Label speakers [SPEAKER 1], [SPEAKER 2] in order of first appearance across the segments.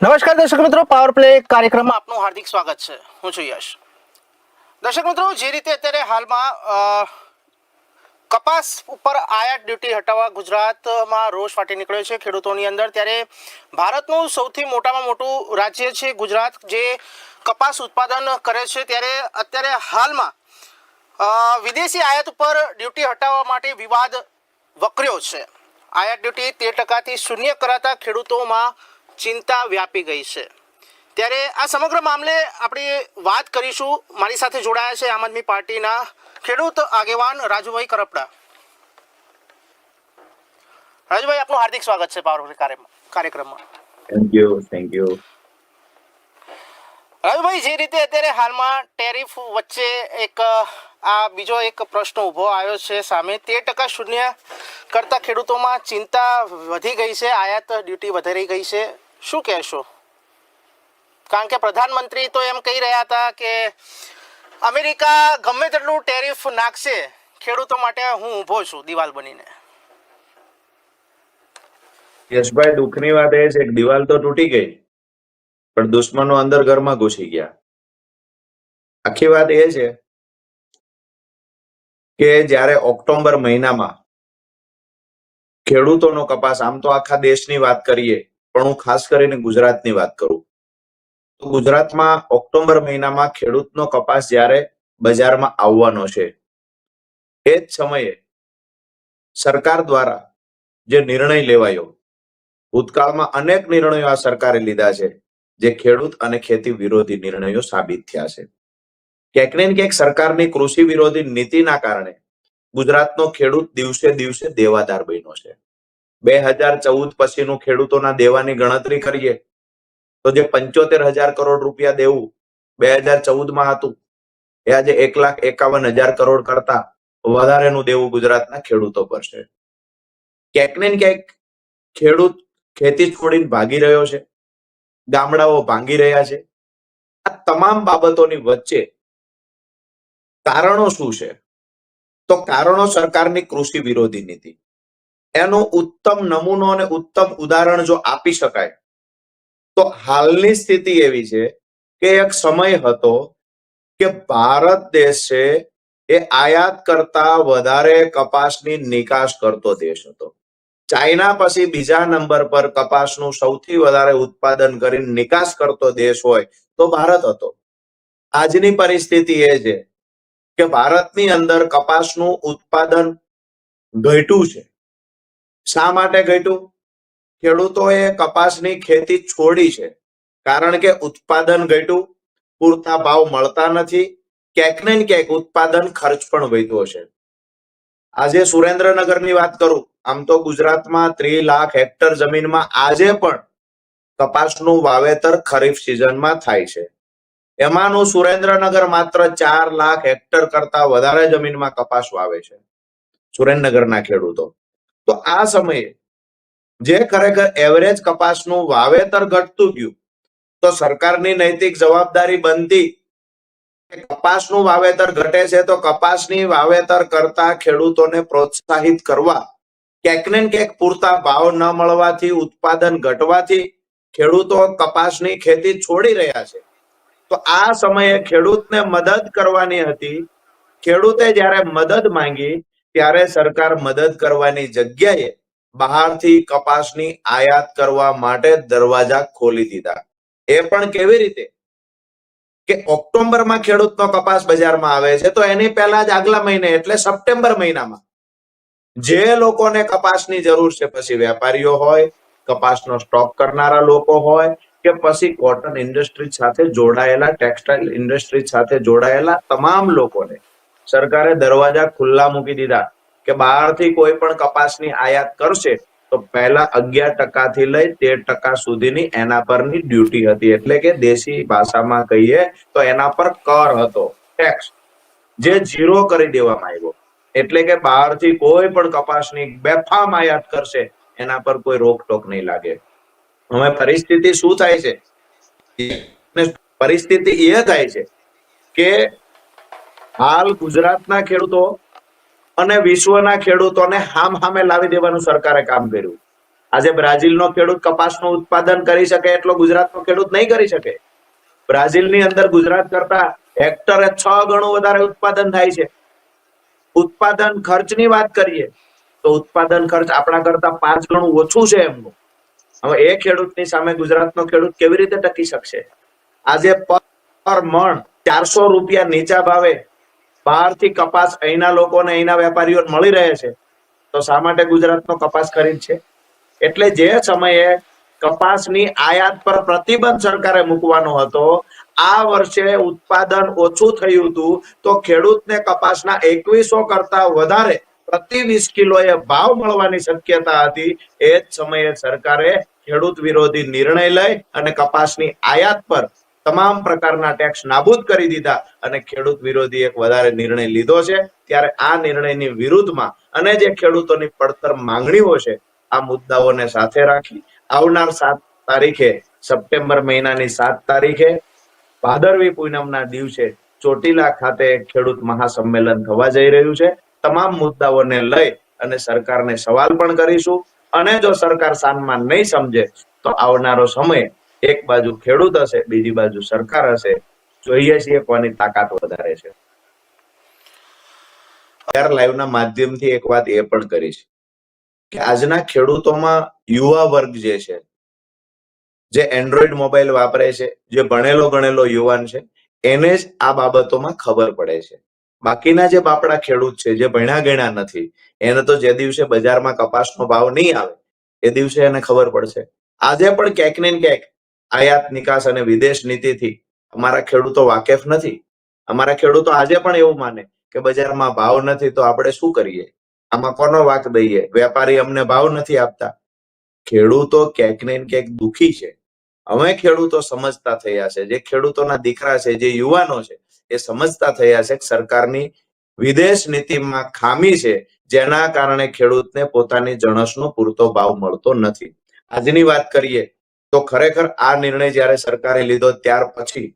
[SPEAKER 1] નમસ્કાર દર્શક મિત્રો પાવર પ્લે કાર્યક્રમમાં આપનું હાર્દિક સ્વાગત છે. હું છું યશ. દર્શક મિત્રો, જે રીતે અત્યારે હાલમાં કપાસ ઉપર આયાત ડ્યુટી હટાવવા ગુજરાતમાં રોષ ફાટી નીકળ્યો છે ખેડૂતોની અંદર, ત્યારે ભારતનું સૌથી મોટામાં મોટું રાજ્ય છે ગુજરાત, જે કપાસ ઉત્પાદન કરે છે. ત્યારે અત્યારે હાલમાં વિદેશી આયાત ઉપર ડ્યુટી હટાવવા માટે વિવાદ વકર્યો છે. આયાત ડ્યુટી તેર ટકાથી શૂન્ય કરાતા ખેડૂતોમાં ચિંતા વ્યાપી ગઈ છે. ત્યારે આ સમગ્ર મામલે આપણે વાત કરીશું મારી સાથે જોડાયા છે આમ આદમી પાર્ટીના ખેડૂત આગેવાન રાજુભાઈ કરપડા. રાજુભાઈ આપનું હાર્દિક સ્વાગત છે પાવર કાર્યક્રમમાં.
[SPEAKER 2] Thank you thank you
[SPEAKER 1] Rajubhai જે રીતે અત્યારે હાલમાં ટેરિફ વચ્ચે એક આ બીજો એક પ્રશ્ન ઊભો આવ્યો છે સામે તેર ટકા શૂન્ય કરતા ખેડૂતોમાં ચિંતા વધી ગઈ છે આયાત ડ્યુટી વધારી ગઈ છે. શું કહેશો? કારણ કે પ્રધાનમંત્રી તો એમ કહી રહ્યા હતા કે અમેરિકા ગમે તેટલું ટેરિફ નાખશે, ખેડૂતો માટે હું ઊભો છું દિવાલ બનીને.
[SPEAKER 2] યશભાઈ, દુઃખની વાત એ છે કે દિવાલ તો તૂટી ગઈ, પણ દુશ્મનો અંદર ઘરમાં ઘૂસી ગયા. આખી વાત એ છે કે જ્યારે ઓક્ટોબર મહિનામાં ખેડૂતોનો કપાસ, આમ તો આખા દેશની વાત કરીએ પણ હું ખાસ કરીને ગુજરાતની વાત કરું. તો ગુજરાતમાં ઓક્ટોબર મહિનામાં ખેડૂતનો કપાસ જ્યારે બજારમાં આવવાનો છે, એ જ સમયે સરકાર દ્વારા જે નિર્ણય લેવાયો, ભૂતકાળમાં અનેક નિર્ણયો આ સરકારે લીધા છે, જે ખેડૂત અને ખેતી વિરોધી નિર્ણયો સાબિત થયા છે. ક્યાંક ને ક્યાંક સરકારની કૃષિ વિરોધી નીતિના કારણે ગુજરાતનો ખેડૂત દિવસે દિવસે દેવાદાર બન્યો છે. બે હજાર ચૌદ પછીનું ખેડૂતોના દેવાની ગણતરી કરીએ, તો જે પંચોતેર હજાર કરોડ રૂપિયા દેવું બે હજાર ચૌદમાં હતું, એ આજે એક લાખ એકાવન હજાર કરોડ કરતા વધારેનું દેવું ગુજરાતના ખેડૂતો પર છે. ક્યાંક ને ક્યાંક ખેડૂત ખેતી છોડીને ભાગી રહ્યો છે, ગામડાઓ ભાંગી રહ્યા છે. આ તમામ બાબતોની વચ્ચે કારણો શું છે? તો કારણો સરકારની કૃષિ વિરોધી નીતિ. એનો ઉત્તમ નમૂનો અને ઉત્તમ ઉદાહરણ જો આપી શકાય, તો હાલની સ્થિતિ એવી છે કે એક સમય હતો કે ભારત દેશ છે એ આયાત કરતા વધારે કપાસની નિકાસ કરતો દેશ હતો. ચાઇના પછી બીજા નંબર પર કપાસનું સૌથી વધારે ઉત્પાદન કરીને નિકાસ કરતો દેશ હોય તો ભારત હતો. આજની પરિસ્થિતિ એ છે કે ભારતની અંદર કપાસનું ઉત્પાદન ઘટ્યું છે. શા માટે ઘટ્યું? ખેડૂતોએ કપાસની ખેતી છોડી છે, કારણ કે ઉત્પાદન ઘટ્યું, પૂરતા ભાવ મળતા નથી, ક્યાંક ને ક્યાંક ઉત્પાદન ખર્ચ પણ વધ્યો છે. આજે સુરેન્દ્રનગરની વાત કરું, આમ તો ગુજરાતમાં ત્રી લાખ હેક્ટર જમીનમાં આજે પણ કપાસનું વાવેતર ખરીફ સિઝનમાં થાય છે. એમાંનું સુરેન્દ્રનગર માત્ર ચાર લાખ હેક્ટર કરતા વધારે જમીનમાં કપાસ વાવે છે. સુરેન્દ્રનગરના ખેડૂતો. તો આ સમયે જે ખરેખર એવરેજ કપાસનું વાવેતર ઘટતું ગયું, તો સરકારની નૈતિક જવાબદારી બનતી કપાસનું વાવેતર ઘટે છે તો કપાસની વાવેતર કરતા ખેડૂતોને પ્રોત્સાહિત કરવા, ક્યાંક ને ક્યાંક પૂરતા ભાવ ન મળવાથી, ઉત્પાદન ઘટવાથી ખેડૂતો કપાસની ખેતી છોડી રહ્યા છે. તો આ સમયે ખેડૂતને મદદ કરવાની હતી. ખેડૂતે જ્યારે મદદ માંગી ત્યારે સરકાર મદદ કરવાની જગ્યાએ બહારથી કપાસની આયાત કરવા માટે દરવાજા ખોલી દીધા. એ પણ કેવી રીતે? કે ઓક્ટોબરમાં ખેડૂતનો કપાસ બજારમાં આવે છે, તો એની પહેલા જ આગલા મહિને, એટલે સપ્ટેમ્બર મહિનામાં, જે લોકોને કપાસની જરૂર છે, પછી વેપારીઓ હોય, કપાસનો સ્ટોક કરનારા લોકો હોય, કે પછી કોટન ઇન્ડસ્ટ્રી સાથે જોડાયેલા, ટેક્સટાઇલ ઇન્ડસ્ટ્રી સાથે જોડાયેલા તમામ લોકોને સરકારે દરવાજા ખુલ્લા મૂકી દીધા કે બહારથી કોઈ પણ કપાસની આયાત કરશે તો પહેલા અગિયાર ટકાથી લઈ તેર ટકા સુધીની એના પરની ડ્યુટી હતી. એટલે કે દેશી ભાષામાં કહીએ તો એના પર કર હતો. ટેક્સ જે ઝીરો કરી દેવામાં આવ્યો. એટલે કે બહારથી કોઈ પણ કપાસની બેફામ આયાત કરશે, એના પર કોઈ રોકટોક નહીં લાગે. હવે પરિસ્થિતિ શું થાય છે? પરિસ્થિતિ એ થાય છે કે હાલ ગુજરાતના ખેડૂતો અને વિશ્વના ખેડૂતોને હામ હામે લાવી દેવાનું સરકારે કામ કર્યું. આજે બ્રાઝિલનો ખેડૂત કપાસનું ઉત્પાદન કરી શકે એટલો ગુજરાતનો ખેડૂત નહીં કરી શકે. બ્રાઝિલની અંદર ગુજરાત કરતા હેક્ટરે છ ગણું વધારે ઉત્પાદન થાય છે. ઉત્પાદન ખર્ચની વાત કરીએ, તો ઉત્પાદન ખર્ચ આપણા કરતા પાંચ ગણું ઓછું છે એમનું. હવે એ ખેડૂતની સામે ગુજરાતનો ખેડૂત કેવી રીતે ટકી શકશે? આજે પર મણ ચારસો રૂપિયા નીચા ભાવે બહારથી કપાસ અહીંના લોકોને, અહીંના વેપારીઓ મળી રહે છે, તો શા માટે ગુજરાતનો કપાસ ખરીદ છે? એટલે જે સમયે કપાસની આયાત પર પ્રતિબંધ સરકારે મૂકવાનો હતો, આ વર્ષે ઉત્પાદન ઓછું થયું હતું, તો ખેડૂતને કપાસના એકવીસો કરતા વધારે પ્રતિ વીસ કિલોએ ભાવ મળવાની શક્યતા હતી. એ જ સમયે સરકારે ખેડૂત વિરોધી નિર્ણય લઈ અને કપાસની આયાત પર તમામ પ્રકારના ટેક્સ નાબૂદ કરી દીધા અને ખેડૂત વિરોધી એક વધારે નિર્ણય લીધો છે. ત્યારે આ નિર્ણયની વિરુદ્ધમાં અને જે ખેડૂતોની પડતર માંગણીઓ છે, આ મુદ્દાઓને સાથે રાખી આવનાર સાત તારીખે, સપ્ટેમ્બર મહિનાની સાત તારીખે ભાદરવી પૂનમના દિવસે ચોટીલા ખાતે ખેડૂત મહાસંમેલન થવા જઈ રહ્યું છે. તમામ મુદ્દાઓને લઈ અને સરકારને સવાલ પણ કરીશું. અને જો સરકાર સાનમાં નહીં સમજે, તો આવનારો સમય એક બાજુ ખેડૂત હશે, બીજી બાજુ સરકાર હશે જોઈએ છીએ કોની તાકાત વધારે છે. લાઈવના માધ્યમથી એક વાત એ પણ કરીશ કે આજના ખેડૂતોમાં યુવા વર્ગ જે છે, જે એન્ડ્રોઈડ મોબાઈલ વાપરે છે, જે ભણેલો ગણેલો યુવાન છે, એને જ આ બાબતોમાં ખબર પડે છે. બાકીના જે બાપડા ખેડૂત છે, જે ભણ્યા ગણ્યા નથી, એને તો જે દિવસે બજારમાં કપાસનો ભાવ નહીં આવે, એ દિવસે એને ખબર પડશે. આજે પણ ક્યાંક ને ક્યાંક આયાત નિકાસ અને વિદેશ નીતિથી અમારા ખેડૂતો વાકેફ નથી. અમારા ખેડૂતો આજે પણ એવું માને કે બજારમાં ભાવ નથી તો આપણે શું કરીએ? આમાં કોનો વાક દઈએ? વેપારી અમને ભાવ નથી આપતા. ખેડૂતો ક્યાંક ને ક્યાંક દુખી છે. અમે ખેડૂતો સમજતા થયા છે. જે ખેડૂતોના દીકરા છે, જે યુવાનો છે, એ સમજતા થયા છે સરકારની વિદેશ નીતિમાં ખામી છે, જેના કારણે ખેડૂતને પોતાની જણસનો પૂરતો ભાવ મળતો નથી. આજની વાત કરીએ તો ખરેખર આ નિર્ણય જ્યારે સરકારે લીધો ત્યાર પછી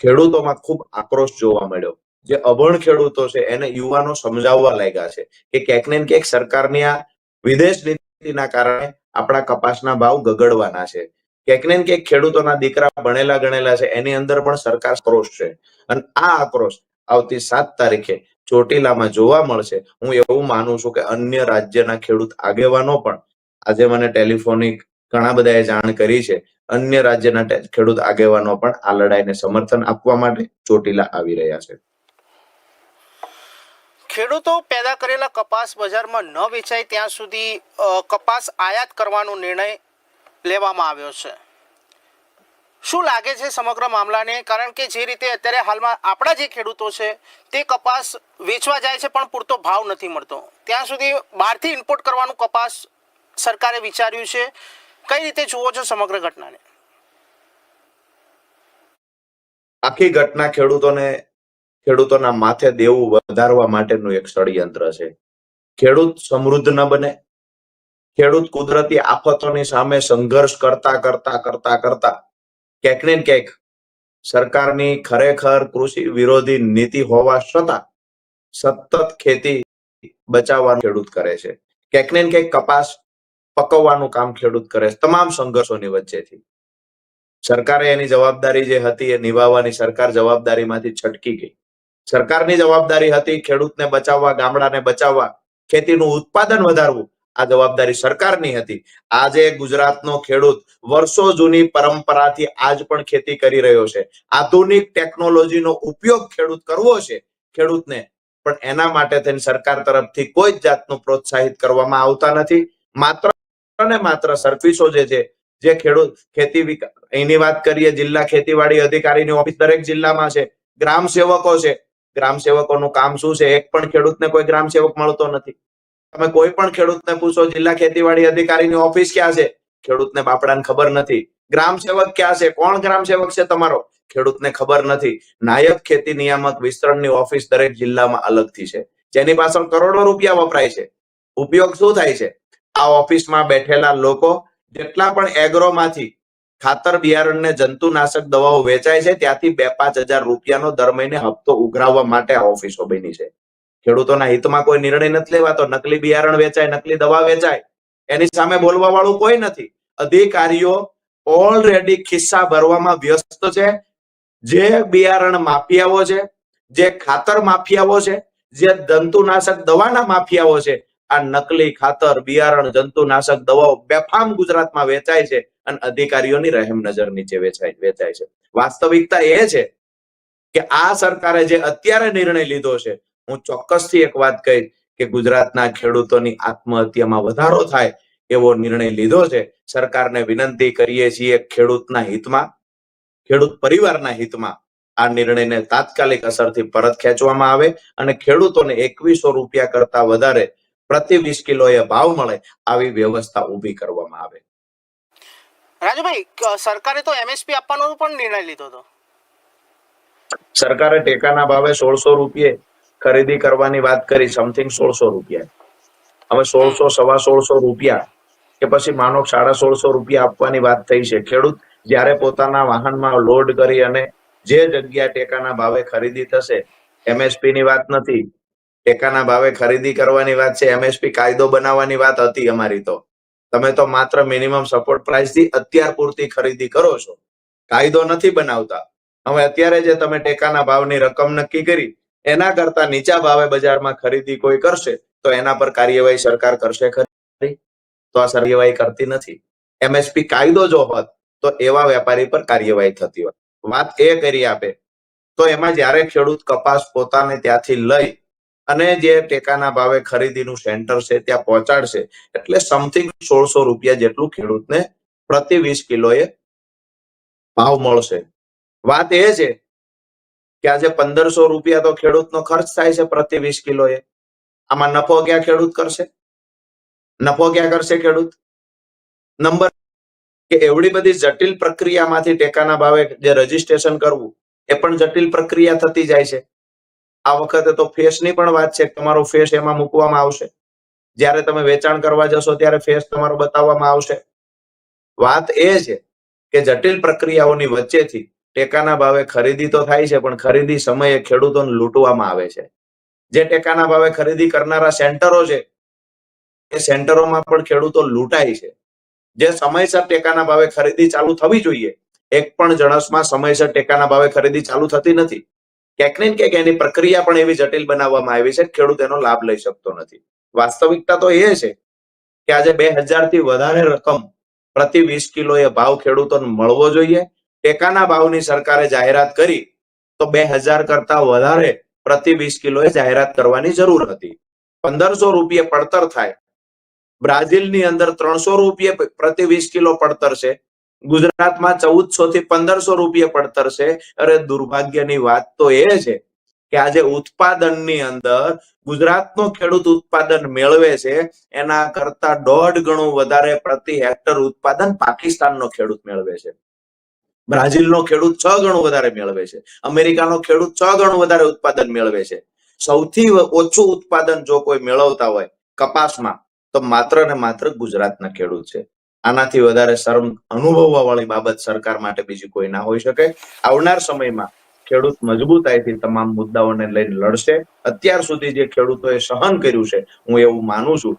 [SPEAKER 2] ખેડૂતોમાં ખૂબ આક્રોશ જોવા મળ્યો. જે અભણ ખેડૂતો છે એને યુવાનો સમજાવવા લાગ્યા છે કે ક્યાંક ને ક્યાંક સરકારની આ વિદેશ નીતિના કારણે આપણા કપાસના ભાવ ગગડવાના છે. ક્યાંક ને ક્યાંક ખેડૂતોના દીકરા ભણેલા ગણેલા છે એની અંદર પણ સરકાર આક્રોશ છે. અને આ આક્રોશ આવતી સાત તારીખે ચોટીલામાં જોવા મળશે. હું એવું માનું છું કે અન્ય રાજ્યના ખેડૂત આગેવાનો પણ આજે મને ટેલિફોનિક ઘણા બધાએ જાણ કરી છે. અન્ય રાજ્યના ખેડૂત આગેવાનો પણ આ લડાઈને સમર્થન આપવા માટે ચોટીલા આવી રહ્યા છે.
[SPEAKER 1] ખેડૂતો પેદા કરેલા કપાસ બજારમાં ન વેચાય ત્યાં સુધી કપાસ આયાત કરવાનો નિર્ણય લેવામાં આવ્યો છે. શું લાગે છે સમગ્ર મામલાને? કારણ કે જે રીતે અત્યારે હાલમાં આપણા જે ખેડૂતો છે, તે કપાસ વેચવા જાય છે પણ પૂરતો ભાવ નથી મળતો. ત્યાં સુધી બહારથી ઇમ્પોર્ટ કરવાનું કપાસ સરકારે વિચાર્યું છે. કઈ રીતે જુઓ છો સમગ્ર ઘટનાને?
[SPEAKER 2] આખી ઘટના ખેડૂતોને, ખેડૂતોના માથે દેવું વધારવા માટેનું એક ષડયંત્ર છે. ખેડૂત સમૃદ્ધ ન બને. ખેડૂત કુદરતી આફતોની સામે સંઘર્ષ કરતા કરતા કરતા કરતા ક્યાંક ને ક્યાંક સરકારની ખરેખર કૃષિ વિરોધી નીતિ હોવા છતાં સતત ખેતી બચાવવાનું ખેડૂત કરે છે. ક્યાંક ને ક્યાંક કપાસ પકવવાનું કામ ખેડૂત કરે તમામ સંઘર્ષોની વચ્ચેથી. સરકારે એની જવાબદારી જે હતી એ નિભાવવાની સરકાર જવાબદારીમાંથી છટકી ગઈ. સરકારની જવાબદારી હતી ખેડૂતને બચાવવા, ગામડાને બચાવવા, ખેતીનું ઉત્પાદન વધારવું. આ જવાબદારી સરકારની હતી. આજે ગુજરાતનો ખેડૂત વર્ષો જૂની પરંપરાથી આજ પણ ખેતી કરી રહ્યો છે. આધુનિક ટેકનોલોજીનો ઉપયોગ ખેડૂત કરવો છે. ખેડૂતને પણ એના માટે થઈને સરકાર તરફથી કોઈ જ જાતનું પ્રોત્સાહિત કરવામાં આવતા નથી. માત્ર ને માત્ર સર્વિસો જે છે, જે ખેડૂત ખેતી એની વાત કરીએ, જિલ્લા ખેતીવાડી અધિકારીની ઓફિસ દરેક જિલ્લામાં છે, ગ્રામ સેવકો છે. ગ્રામ સેવકોનું કામ શું છે? એક પણ ખેડૂતને કોઈ ગ્રામ સેવક મળતો નથી. તમે કોઈ પણ ખેડૂતને પૂછો, જિલ્લા ખેતીવાડી અધિકારીની ઓફિસ ક્યાં છે? ખેડૂતને બાપડાને ખબર નથી. ગ્રામ સેવક ક્યાં છે? કોણ ગ્રામ સેવક છે તમારો? ખેડૂતને ખબર નથી. નાયબ ખેતી નિયામક વિસ્તરણની ઓફિસ દરેક જિલ્લામાં અલગથી છે. જેની પાછળ કરોડો રૂપિયા વપરાય છે. ઉપયોગ શું થાય છે? આ ઓફિસમાં બેઠેલા લોકો જેટલા પણ એગ્રોમાંથી ખાતર બિયારણને જંતુનાશક દવાઓ વેચાય છે, ત્યાંથી બે પાંચ હજાર રૂપિયાનો દર મહિને હપ્તો ઉઘરાવવા માટે આ ઓફિસો બની છે. ખેડૂતોના હિતમાં કોઈ નિર્ણય નથી લેવાતો, નકલી બિયારણ વેચાય, નકલી દવા વેચાય, એની સામે બોલવા વાળું કોઈ નથી. અધિકારીઓ ઓલરેડી ખિસ્સા ભરવામાં વ્યસ્ત છે. જે બિયારણ માફિયાઓ છે, જે ખાતર માફિયાઓ છે, જે જંતુનાશક દવાના માફિયાઓ છે આ નકલી ખાતર, બિયારણ, જંતુનાશક દવાઓ બેફામ ગુજરાતમાં વેચાય છે અને અધિકારીઓની રહેમ નજર નીચે વેચાય વેચાય છે. વાસ્તવિકતા એ છે કે આ સરકારે જે અત્યારે નિર્ણય લીધો છે, હું ચોક્કસથી એક વાત કહીશ કે ગુજરાતના ખેડૂતોની આત્મહત્યામાં વધારો થાય એવો નિર્ણય લીધો છે. સરકારને વિનંતી કરીએ છીએ ખેડૂતના હિતમાં, ખેડૂત પરિવારના હિતમાં આ નિર્ણયને તાત્કાલિક અસરથી પરત ખેંચવામાં આવે અને ખેડૂતોને એકવીસો રૂપિયા કરતા વધારે પ્રતિ વીસ કિલોએ ભાવ મળે આવી વ્યવસ્થા ઊભી કરવામાં આવે.
[SPEAKER 1] રાજુભાઈ સરકારે તો એમએસપી આપવાનો પણ નિર્ણય લીધો હતો.
[SPEAKER 2] સરકારે ટેકાના ભાવે સોળસો રૂપિયે ખરીદી કરવાની વાત કરી સમથિંગ સોળસો રૂપિયા. હવે સોળસો સવા સોળસો રૂપિયા કે પછી માનો સાડા સોળસો રૂપિયા આપવાની વાત થઈ છે. ખેડૂત જ્યારે પોતાના વાહનમાં લોડ કરી અને જે જગ્યા ટેકાના ભાવે ખરીદી થશે એમએસપી ની વાત નથી ટેકાના ભાવે ખરીદી કરવાની વાત છે એમએસપી કાયદો બનાવવાની વાત હતી અમારી તો. તમે તો માત્ર મિનિમમ સપોર્ટ પ્રાઇસથી અત્યાર પૂરતી ખરીદી કરો છો. કાયદો નથી બનાવતા. હવે અત્યારે જે તમે ટેકાના ભાવની રકમ નક્કી કરી, એના કરતા નીચા ભાવે બજારમાં ખરીદી કોઈ કરશે, તો એના પર કાર્યવાહી સરકાર કરશે ખરી. તો આ કાર્યવાહી કરતી નથી. એમએસપી કાયદો જો હોત, તો એવા વેપારી પર કાર્યવાહી થતી હોત. વાત એ કરી આપે. તો એમાં જ્યારે ખેડૂત કપાસ પોતાને ત્યાંથી લઈ અને જે ટેકાના ભાવે ખરીદીનું સેન્ટર છે, ત્યાં પહોંચાડશે. એટલે સમથિંગ સોળસો રૂપિયા જેટલું ખેડૂતને પ્રતિ વીસ કિલોએ ભાવ મળશે. વાત એ છે કે આજે પંદરસો રૂપિયા તો ખેડૂતનો ખર્ચ થાય છે પ્રતિ વીસ કિલોએ. આમાં નફો ક્યાં ખેડૂત કરશે? નફો ક્યાં કરશે ખેડૂત? નંબર કે એવડી બધી જટિલ પ્રક્રિયામાંથી ટેકાના ભાવે જે રજીસ્ટ્રેશન કરવું, એ પણ જટિલ પ્રક્રિયા થતી જાય છે. આ વખતે તો ફેસની પણ વાત છે તમારો ફેસ એમાં મૂકવામાં આવશે. જ્યારે તમે વેચાણ કરવા જશો ત્યારે ફેસ તમારો બતાવવામાં આવશે. વાત એ છે કે જટિલ પ્રક્રિયાઓની વચ્ચેથી ટેકાના ભાવે ખરીદી તો થાય છે, પણ ખરીદી સમયે ખેડૂતોને લૂંટવામાં આવે છે. જે ટેકાના ભાવે ખરીદી કરનારા સેન્ટરો છે, એ સેન્ટરોમાં પણ ખેડૂતો લૂંટાય છે. જે સમયસર ટેકાના ભાવે ખરીદી ચાલુ થવી જોઈએ, એક પણ જણસમાં સમયસર ટેકાના ભાવે ખરીદી ચાલુ થતી નથી. ક્યાંક ને ક્યાંક એની પ્રક્રિયા પણ એવી જટિલ બનાવવામાં આવી છે ખેડૂત એનો લાભ લઈ શકતો નથી. વાસ્તવિકતા તો એ છે કે આજે બેથી વધારે રકમ પ્રતિ વીસ કિલોએ ભાવ ખેડૂતોને મળવો જોઈએ. ટેકાના ભાવની સરકારે જાહેરાત કરી તો બે હજાર કરતા વધારે પ્રતિ વીસ કિલોએ જાહેરાત કરવાની જરૂર હતી. પંદરસો રૂપિયે પડતર થાય. બ્રાઝિલની અંદર ત્રણસો રૂપિયે પ્રતિ વીસ કિલો પડતર છે. ગુજરાતમાં ચૌદસો થી પંદરસો રૂપિયા પડતર છે. અરે દુર્ભાગ્યની વાત તો એ છે કે આજે ઉત્પાદનની અંદર ગુજરાતનો ખેડૂત ઉત્પાદન મેળવે છે. એના કરતા દોઢ ગણું વધારે પ્રતિ હેક્ટર ઉત્પાદન પાકિસ્તાનનો ખેડૂત મેળવે છે. બ્રાઝિલનો ખેડૂત છ ગણું વધારે મેળવે છે. અમેરિકાનો ખેડૂત છ ગણું વધારે ઉત્પાદન મેળવે છે. સૌથી ઓછું ઉત્પાદન જો કોઈ મેળવતા હોય કપાસમાં, તો માત્ર ને માત્ર ગુજરાતના ખેડૂત છે. આનાથી વધારે શરમ અનુભવવા વાળી બાબત સરકાર માટે બીજી કોઈ ના હોઈ શકે. આવનાર સમયમાં ખેડૂત મજબૂતાઈથી તમામ મુદ્દાઓને લઈને લડશે. અત્યાર સુધી જે ખેડૂતોએ સહન કર્યું છે, હું એવું માનું છું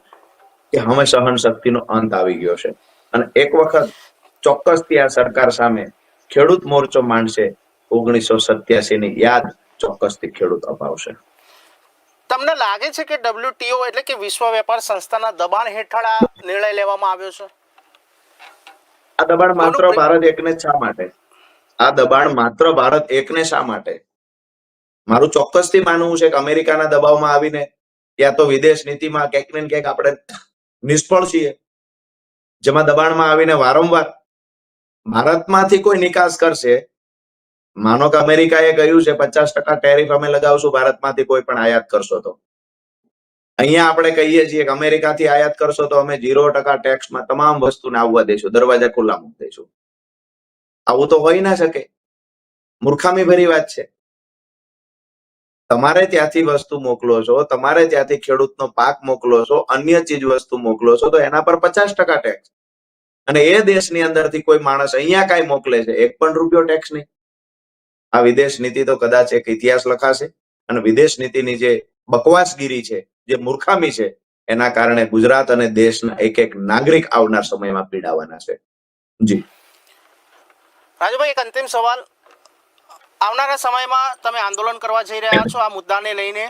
[SPEAKER 2] કે હવે સહન શક્તિનો અંત આવી ગયો છે. અને એક વખત ચોક્કસથી આ સરકાર સામે ખેડૂત મોરચો માંડશે, ઓગણીસો સત્યાસી ની યાદ ચોક્કસથી ખેડૂત અપાવશે.
[SPEAKER 1] તમને લાગે છે કે ડબ્લ્યુટીઓ એટલે કે વિશ્વ વેપાર સંસ્થાના દબાણ હેઠળ આ નિર્ણય લેવામાં આવ્યો છે?
[SPEAKER 2] આ દબાણ માત્ર ભારત એકને શા માટે? આ દબાણ માત્ર ભારત એકને શા માટે? મારું ચોક્કસથી માનવું છે કે અમેરિકાના દબાવમાં આવીને ત્યાં તો વિદેશ નીતિમાં ક્યાંક ને ક્યાંક આપણે નિષ્ફળ છીએ. જેમાં દબાણમાં આવીને વારંવાર ભારતમાંથી કોઈ નિકાસ કરશે. માનો કે અમેરિકાએ કહ્યું છે પચાસ ટકા ટેરિફ અમે લગાવશું ભારતમાંથી કોઈ પણ આયાત કરશો તો. અહીંયા આપણે કહીએ છીએ કે અમેરિકાથી આયાત કરશો તો અમે ઝીરો ટકા ટેક્સમાં તમામ વસ્તુને આવવા દઈશું દરવાજા ખુલ્લા મૂકી દઈશું આવું તો હોઈ ના શકે. મૂર્ખામી ભરી વાત છે. તમારે ત્યાંથી વસ્તુ મોકલો છો, તમારે ત્યાંથી ખેડૂતનો પાક મોકલો છો, અન્ય ચીજ વસ્તુ મોકલો છો, તો એના પર પચાસ ટકા ટેક્સ અને એ દેશની અંદરથી કોઈ માણસ અહીંયા કાંઈ મોકલે છે, એક પણ રૂપિયો ટેક્સ નહીં. આ વિદેશ નીતિ તો કદાચ એક ઇતિહાસ લખાશે. અને વિદેશ નીતિની જે બકવાસગીરી છે જે મૂર્ખામી છે એના કારણે ગુજરાત અને દેશના એક એક નાગરિક આવનાર સમયમાં પીડાવાના છે. જી.
[SPEAKER 1] રાજુભાઈ એક અંતિમ સવાલ. આવનારા સમયમાં તમે આંદોલન કરવા જઈ રહ્યા છો આ મુદ્દાને લઈને.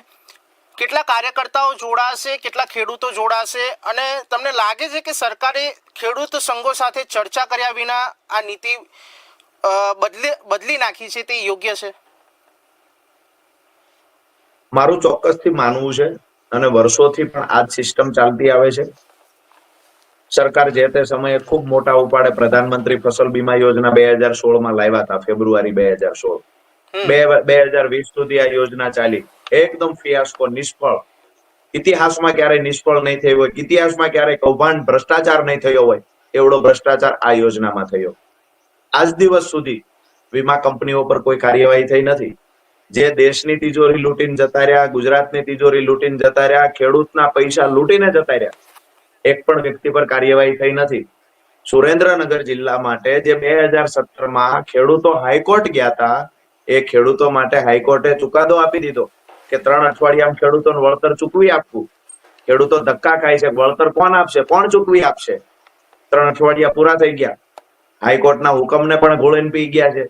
[SPEAKER 1] કેટલા કાર્યકર્તાઓ જોડાશે કેટલા ખેડૂતો જોડાશે અને તમને લાગે છે કે સરકારે ખેડૂત સંઘો સાથે ચર્ચા કર્યા વિના આ નીતિ બદલી બદલી નાખી છે તે યોગ્ય છે?
[SPEAKER 2] મારું ચોક્કસથી માનવું છે અને વર્ષોથી પણ આ સિસ્ટમ ચાલતી આવે છે. સરકાર જે તે સમયે ખૂબ મોટા ઉપાડે પ્રધાનમંત્રી ફસલ બીમા યોજના બે હજાર સોળમાં લાવ્યા હતા ફેબ્રુઆરી બે હજાર સોળ. બે હજાર વીસ સુધી આ યોજના ચાલી. એકદમ ફિયાસ્કો નિષ્ફળ. ઇતિહાસમાં ક્યારેય નિષ્ફળ નહીં થઈ હોય ઇતિહાસમાં ક્યારેય કૌભાંડ ભ્રષ્ટાચાર નહીં થયો હોય એવડો ભ્રષ્ટાચાર આ યોજનામાં થયો. આજ દિવસ સુધી વીમા કંપનીઓ પર કોઈ કાર્યવાહી થઈ નથી. જે દેશની તિજોરી લૂંટીને જતા રહ્યા, ગુજરાતની તિજોરી લૂંટીને જતા રહ્યા, ખેડૂતના પૈસા લૂંટીને જતા રહ્યા, એક પણ વ્યક્તિ પર કાર્યવાહી થઈ નથી. સુરેન્દ્રનગર જિલ્લા માટે જે બે હજાર સત્તરમાં ખેડૂતો હાઈકોર્ટ ગયા હતા, એ ખેડૂતો માટે હાઈકોર્ટે ચુકાદો આપી દીધો કે ત્રણ અઠવાડિયામાં ખેડૂતોનું વળતર ચૂકવી આપવું. ખેડૂતો ધક્કા ખાય છે, વળતર કોણ આપશે? કોણ ચૂકવી આપશે? ત્રણ અઠવાડિયા પૂરા થઈ ગયા. હાઈકોર્ટના હુકમને પણ ગોળીને પી ગયા છે.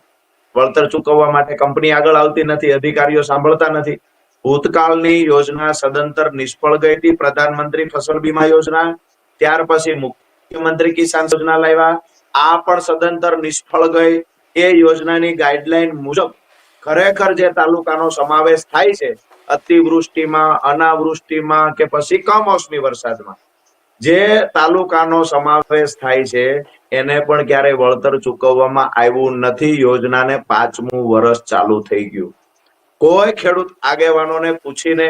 [SPEAKER 2] વળતર ચૂકવવા માટે કંપની આગળ આવતી નથી, અધિકારીઓ સાંભળતા નથી. ભૂતકાળની યોજના સદંતર નિષ્ફળ ગઈ હતી. પ્રધાનમંત્રી ફસલ બીમા યોજના, ત્યાર પછી મુખ્યમંત્રી કિસાન યોજના લાવ્યા. આ પણ સદંતર નિષ્ફળ ગઈ. એ યોજનાની ગાઈડલાઈન મુજબ ખરેખર જે તાલુકાનો સમાવેશ થાય છે, અતિવૃષ્ટિમાં, અનાવૃષ્ટિમાં કે પછી કમોસમી વરસાદમાં જે તાલુકાનો સમાવેશ થાય છે, એને પણ ક્યારેય વળતર ચૂકવવામાં આવ્યું નથી. યોજનાને પાંચમું વર્ષ ચાલુ થઈ ગયું. કોઈ ખેડૂત આગેવાનોને પૂછીને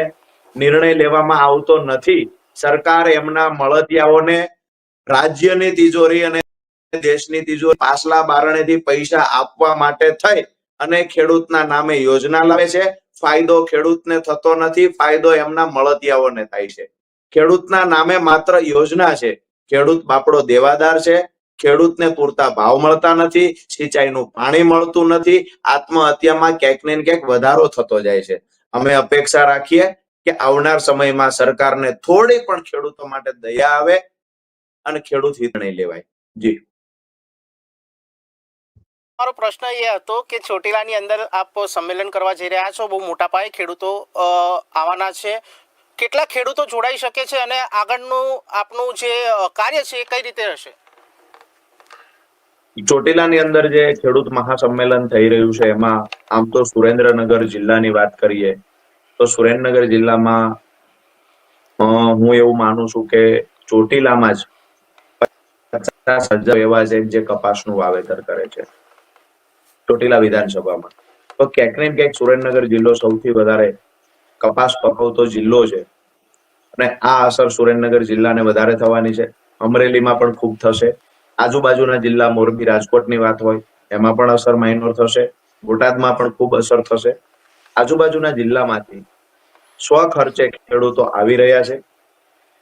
[SPEAKER 2] નિર્ણય લેવામાં આવતો નથી. સરકાર એમના મળતિયાઓને રાજ્યની તિજોરી અને દેશની તિજોરી પાછલા બારણેથી પૈસા આપવા માટે થઈ અને ખેડૂતના નામે યોજના લાવે છે. ફાયદો ખેડૂતને થતો નથી, ફાયદો એમના મળતિયાઓને થાય છે. ખેડૂતના નામે માત્ર યોજના છે. ખેડૂત બાપડો દેવાદાર છે. ખેડૂતને પૂરતા ભાવ મળતા નથી. સિંચાઈનું પાણી મળતું નથી. આત્મહત્યામાં ક્યાંક ને ક્યાંક વધારો થતો જાય છે. અમે અપેક્ષા રાખીએ કે આવનાર સમયમાં સરકારને થોડી પણ ખેડૂતો માટે દયા આવે અને ખેડૂત હિત લેવાય. જી.
[SPEAKER 1] મારો પ્રશ્ન એ હતો કે ચોટીલાની અંદર આપ સંમેલન કરવા જઈ રહ્યા છો. બહુ મોટા પાયે ખેડૂતો આવવાના છે. કેટલા ખેડૂતો જોડાઈ શકે છે અને આગળનું આપનું જે કાર્ય છે એ કઈ રીતે હશે
[SPEAKER 2] ચોટીલાની અંદર જે ખેડૂત મહાસંમેલન થઈ રહ્યું છે, એમાં આમ તો સુરેન્દ્રનગર જિલ્લાની વાત કરીએ, તો સુરેન્દ્રનગર જિલ્લામાં હું એવું માનું છું કે ચોટીલામાં જ પચાસ હજાર એવા છે જે કપાસનું વાવેતર કરે છે, ચોટીલા વિધાનસભામાં. તો ક્યાંક ને ક્યાંક સુરેન્દ્રનગર જિલ્લો સૌથી વધારે કપાસ પકવતો જિલ્લો છે. અને આ અસર સુરેન્દ્રનગર જિલ્લાને વધારે થવાની છે. અમરેલીમાં પણ ખૂબ થશે. આજુબાજુના જિલ્લા મોરબી, રાજકોટની વાત હોય, એમાં પણ અસર માઇનોર થશે. બોટાદમાં પણ ખૂબ અસર થશે. આજુબાજુના જિલ્લામાંથી સ્વ ખર્ચે ખેડૂતો આવી રહ્યા છે.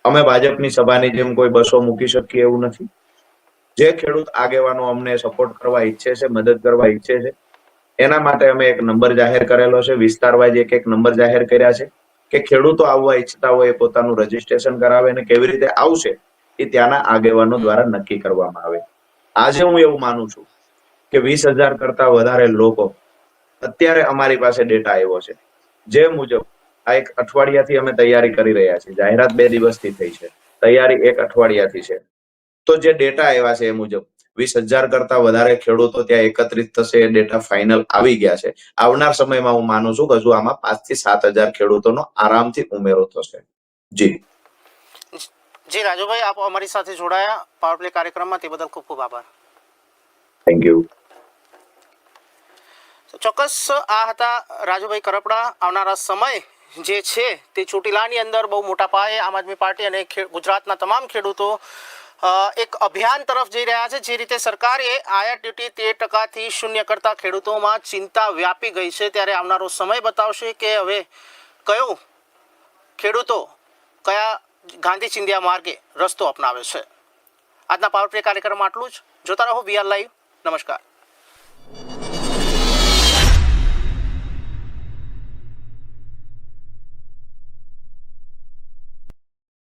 [SPEAKER 2] અમે ભાજપની સભાની જેમ કોઈ બસો મૂકી શકીએ એવું નથી. જે ખેડૂત આગેવાનો અમને સપોર્ટ કરવા ઈચ્છે છે, મદદ કરવા ઈચ્છે છે એના માટે અમે એક નંબર જાહેર કરેલો છે. વિસ્તાર વાઇઝ એક એક નંબર જાહેર કર્યા છે કે ખેડૂતો આવવા ઈચ્છતા હોય એ પોતાનું રજીસ્ટ્રેશન કરાવે અને કેવી રીતે આવશે એ ત્યાંના આગેવાનો દ્વારા નક્કી કરવામાં આવે. આજે હું એવું માનું છું કે વીસ હજાર કરતા વધારે લોકો અત્યારે અમારી પાસે ડેટા આવ્યો છે. જે મુજબ આ એક અઠવાડિયાથી અમે તૈયારી કરી રહ્યા છીએ. જાહેરાત બે દિવસથી થઈ છે. તૈયારી એક અઠવાડિયાથી છે. તો જે ડેટા આવ્યા છે એ મુજબ વીસ હજાર કરતા વધારે ખેડૂતો ત્યાં એકત્રિત થશે એ ડેટા ફાઇનલ આવી ગયા છે. આવનાર સમયમાં હું માનું છું કે હજુ આમાં પાંચથી સાત હજાર ખેડૂતોનો આરામથી ઉમેરો થશે. જી.
[SPEAKER 1] જી રાજુભાઈ આપ અમારી સાથે જોડાયા. પાવર પ્લે કાર્યક્રમમાં તે બદલ ખૂબ ખૂબ આભાર.
[SPEAKER 2] થેન્ક યુ
[SPEAKER 1] ચોક્કસ આ હતા રાજુભાઈ કરપડા. આવનારા સમય જે છે તે ચોટીલાની અંદર બહુ મોટા પાયે આમ આદમી પાર્ટી અને ગુજરાતના તમામ ખેડૂતો એક અભિયાન તરફ જઈ રહ્યા છે, જે રીતે સરકારે આયાત ડ્યુટી તેર ટકાથી શૂન્ય કરતા ખેડૂતોમાં ચિંતા વ્યાપી ગઈ છે. ત્યારે આવનારો સમય બતાવશે કે હવે કયો ખેડૂતો કયા ગાંધી ચિંધ્યા માર્ગે રસ્તો અપનાવે છે. આજના પાવર પ્લે કાર્યક્રમમાં આટલું જ. જોતા રહો વીઆર લાઈવ નમસ્કાર.